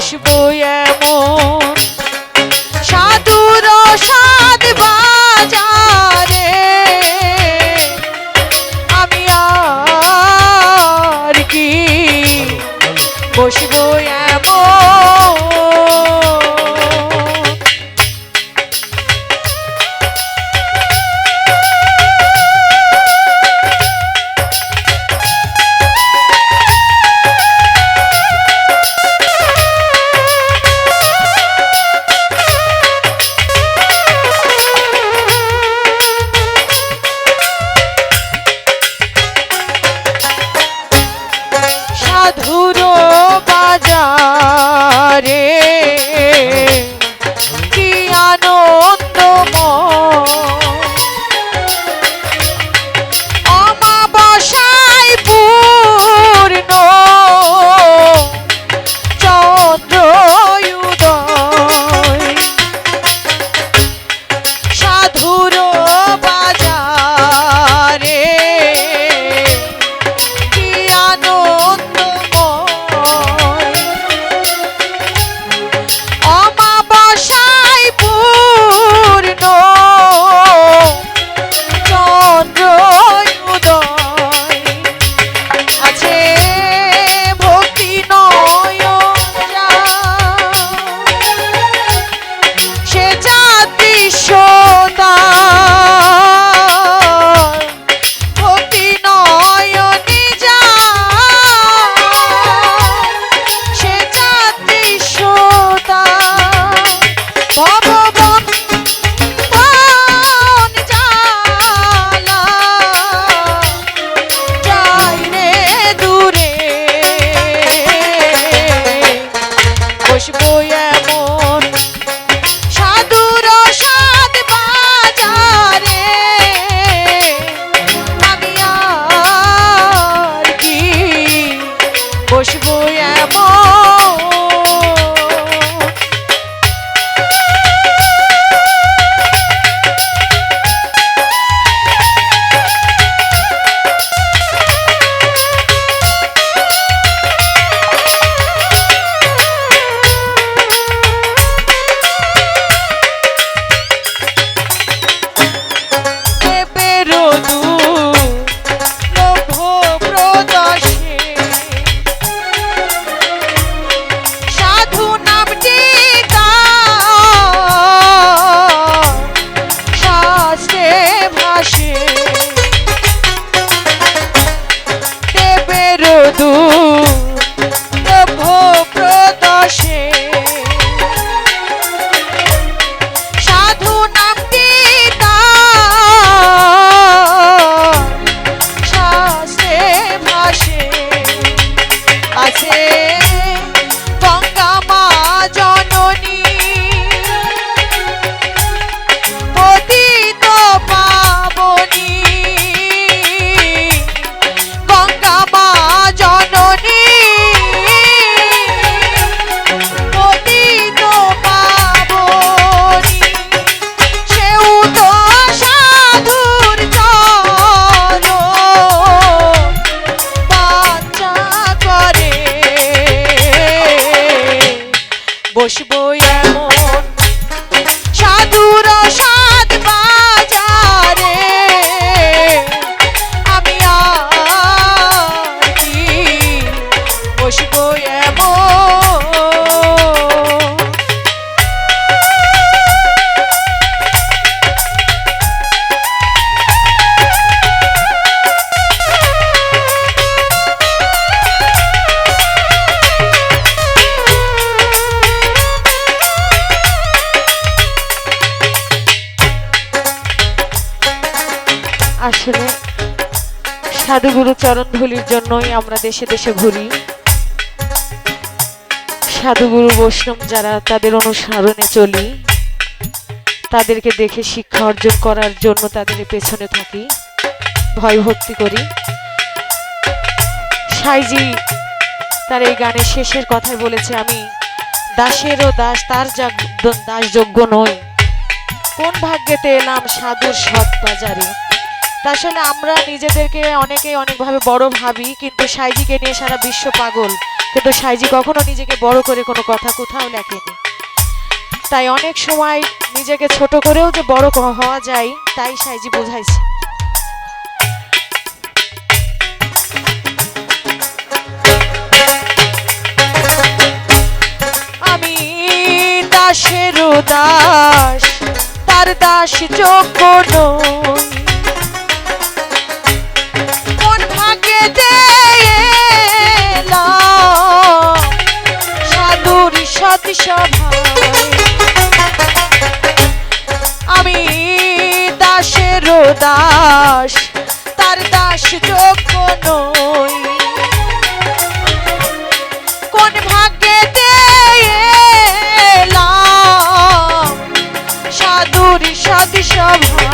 বসবো এমন। সাধুর সাদ বাজারে আমি আর কি বসবো এমন। সাধুর বাজারে। সাধুগুরু চরণ ধুলির জন্যই আমরা দেশে দেশে ঘুরি। সাধুগুরু বৈষ্ণব যারা তাদের অনুসরণে চলি, তাদেরকে দেখে শিক্ষা অর্জন করার জন্য তাদের পেছনে থাকি, ভয় ভক্তি করি। সাইজি তার এই গানের শেষের কথায় বলেছে, আমি দাসেরও দাস, তার দাসযোগ্য নই। কোন ভাগ্যেতে এলাম সাধুর সৎ বাজারে? আসলে আমরা নিজেদেরকে অনেকেই অনেকভাবে বড় ভাবি, কিন্তু সাইজিকে নিয়ে সারা বিশ্ব পাগল। কিন্তু সাইজি কখনো নিজেকে বড় করে কোনো কথা কোথাও লেখেনি। তাই অনেক সময় নিজেকে ছোট করেও যে বড় হওয়া যায়, তাই সাইজি বোঝাইছে। আমি দাসের দাস, তার দাস যোগ্য নই আমি দাসের দাস তার দাস যোগ্য নই কোন ভাগ্যে সাধুর সাধ সভায়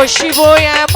বসবো এমন